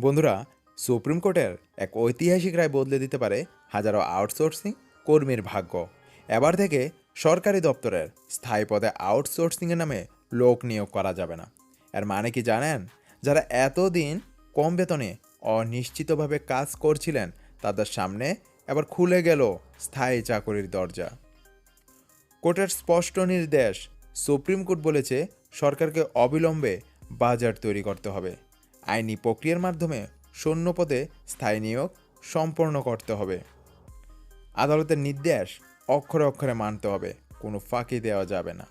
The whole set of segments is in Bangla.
বন্ধুরা, সুপ্রিম কোর্টের এক ঐতিহাসিক রায় বদলে দিতে পারে হাজারো আউটসোর্সিং কর্মীর ভাগ্য। এবার থেকে সরকারি দপ্তরের স্থায়ী পদে আউটসোর্সিংয়ের নামে লোক নিয়োগ করা যাবে না। এর মানে কি জানেন? যারা এতদিন কম বেতনে অনিশ্চিতভাবে কাজ করছিলেন, তাদের সামনে এবার খুলে গেল স্থায়ী চাকরির দরজা। কোর্টের স্পষ্ট নির্দেশ সুপ্রিম কোর্ট বলেছে, সরকারকে অবিলম্বে বাজার তৈরি করতে হবে। আইনি প্রক্রিয়ার মাধ্যমে শূন্য পদে স্থায়ী নিয়োগ সম্পন্ন করতে হবে। আদালতের নির্দেশ অক্ষরে অক্ষরে মানতে হবে, কোনো ফাঁকি দেওয়া যাবে না।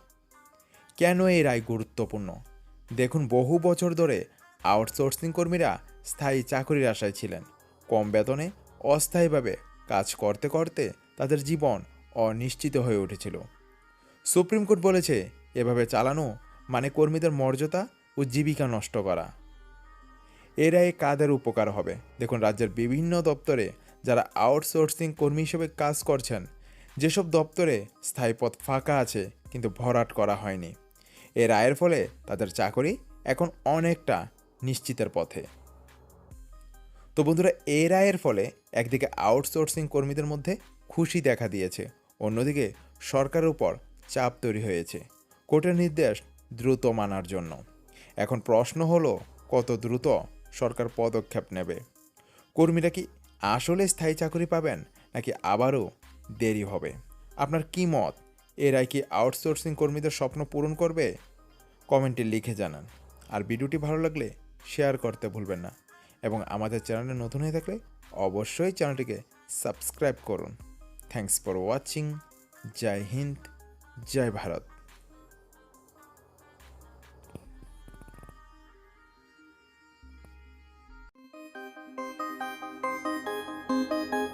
কেন এই রায় গুরুত্বপূর্ণ? দেখুন, বহু বছর ধরে আউটসোর্সিং কর্মীরা স্থায়ী চাকরির আশায় ছিলেন। কম বেতনে অস্থায়ীভাবে কাজ করতে করতে তাদের জীবন অনিশ্চিত হয়ে উঠেছিল। সুপ্রিম কোর্ট বলেছে, এভাবে চালানো মানে কর্মীদের মর্যাদা ও জীবিকা নষ্ট করা। এর রায়ে কাদের উপকার হবে? দেখুন, রাজ্যের বিভিন্ন দপ্তরে যারা আউটসোর্সিং কর্মী হিসেবে কাজ করছেন, যেসব দপ্তরে স্থায়ী পদ ফাঁকা আছে, কিন্তু ভরাট করা হয়নি। এ রায়ের ফলে তাদের চাকরি এখন অনেকটা নিশ্চিতের পথে। তো বন্ধুরা এই রায়ের ফলে একদিকে আউটসোর্সিং কর্মীদের মধ্যে খুশি দেখা দিয়েছে, অন্যদিকে সরকারের উপর চাপ তৈরি হয়েছে। কোর্টের নির্দেশ দ্রুত মানার জন্য। এখন প্রশ্ন হলো, কত দ্রুত সরকার পদক্ষেপ নেবে। কর্মীরা কি আসলে স্থায়ী চাকরি পাবেন, নাকি আবারও দেরি হবে? আপনার কি মত? এরাই কি আউটসোর্সিং কর্মীদের স্বপ্ন পূরণ করবে? কমেন্টে লিখে জানান। আর ভিডিওটি ভালো লাগলে শেয়ার করতে ভুলবেন না। এবং আমাদের চ্যানেলে নতুন হয়ে থাকলে অবশ্যই চ্যানেলটিকে সাবস্ক্রাইব করুন। থ্যাংকস ফর ওয়াচিং জয় হিন্দ, জয় ভারত। you